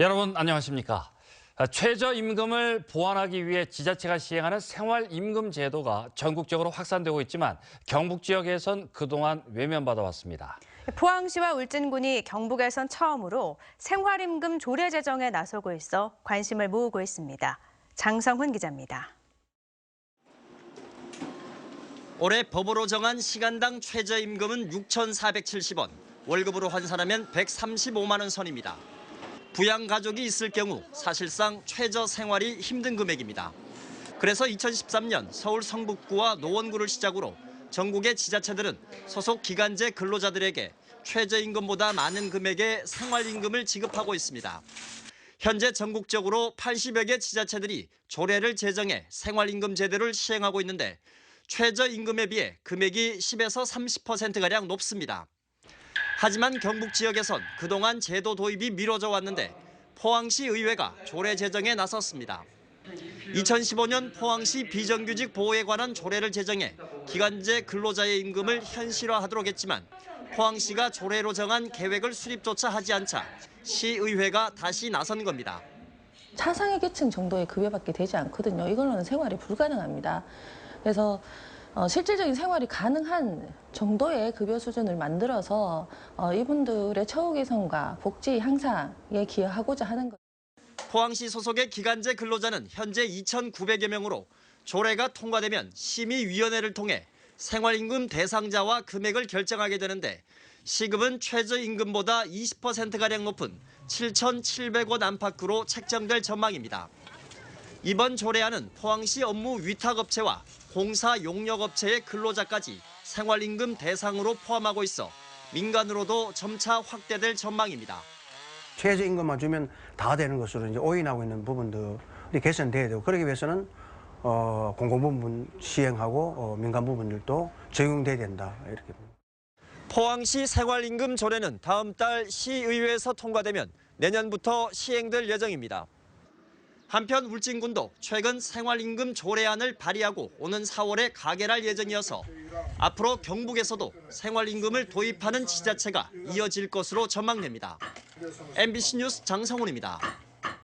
여러분 안녕하십니까? 아, 최저임금을 보완하기 위해 지자체가 시행하는 생활임금 제도가 전국적으로 확산되고 있지만 경북 지역에선 그동안 외면받아 왔습니다. 포항시와 울진군이 경북에선 처음으로 생활임금 조례 제정에 나서고 있어 관심을 모으고 있습니다. 장성훈 기자입니다. 올해 법으로 정한 시간당 최저임금은 6,470원, 월급으로 환산하면 135만 원 선입니다. 부양 가족이 있을 경우 사실상 최저 생활이 힘든 금액입니다. 그래서 2013년 서울 성북구와 노원구를 시작으로 전국의 지자체들은 소속 기간제 근로자들에게 최저임금보다 많은 금액의 생활임금을 지급하고 있습니다. 현재 전국적으로 80여 개 지자체들이 조례를 제정해 생활임금 제도를 시행하고 있는데 최저임금에 비해 금액이 10에서 30%가량 높습니다. 하지만 경북 지역에선 그동안 제도 도입이 미뤄져 왔는데 포항시 의회가 조례 제정에 나섰습니다. 2015년 포항시 비정규직 보호에 관한 조례를 제정해 기간제 근로자의 임금을 현실화하도록 했지만 포항시가 조례로 정한 계획을 수립조차 하지 않자 시의회가 다시 나선 겁니다. 차상위 계층 정도의 급여밖에 되지 않거든요. 이걸로는 생활이 불가능합니다. 그래서 어, 실질적인 생활이 가능한 정도의 급여 수준을 만들어서 어, 이분들의 처우 개선과 복지 향상에 기여하고자 하는 것. 포항시 소속의 기간제 근로자는 현재 2,900여 명으로 조례가 통과되면 심의위원회를 통해 생활임금 대상자와 금액을 결정하게 되는데 시급은 최저임금보다 20%가량 높은 7,700원 안팎으로 책정될 전망입니다. 이번 조례안은 포항시 업무 위탁업체와 공사 용역업체의 근로자까지 생활임금 대상으로 포함하고 있어 민간으로도 점차 확대될 전망입니다. 최저임금만 주면 다 되는 것으로 이제 오인하고 있는 부분들이 개선돼야 되고 그러기 위해서는 어, 공공부문 시행하고 어, 민간 부분들도 적용돼야 된다 이렇게. 포항시 생활임금 조례는 다음 달 시의회에서 통과되면 내년부터 시행될 예정입니다. 한편 울진군도 최근 생활임금 조례안을 발의하고 오는 4월에 가결할 예정이어서 앞으로 경북에서도 생활임금을 도입하는 지자체가 이어질 것으로 전망됩니다. MBC 뉴스 장성훈입니다.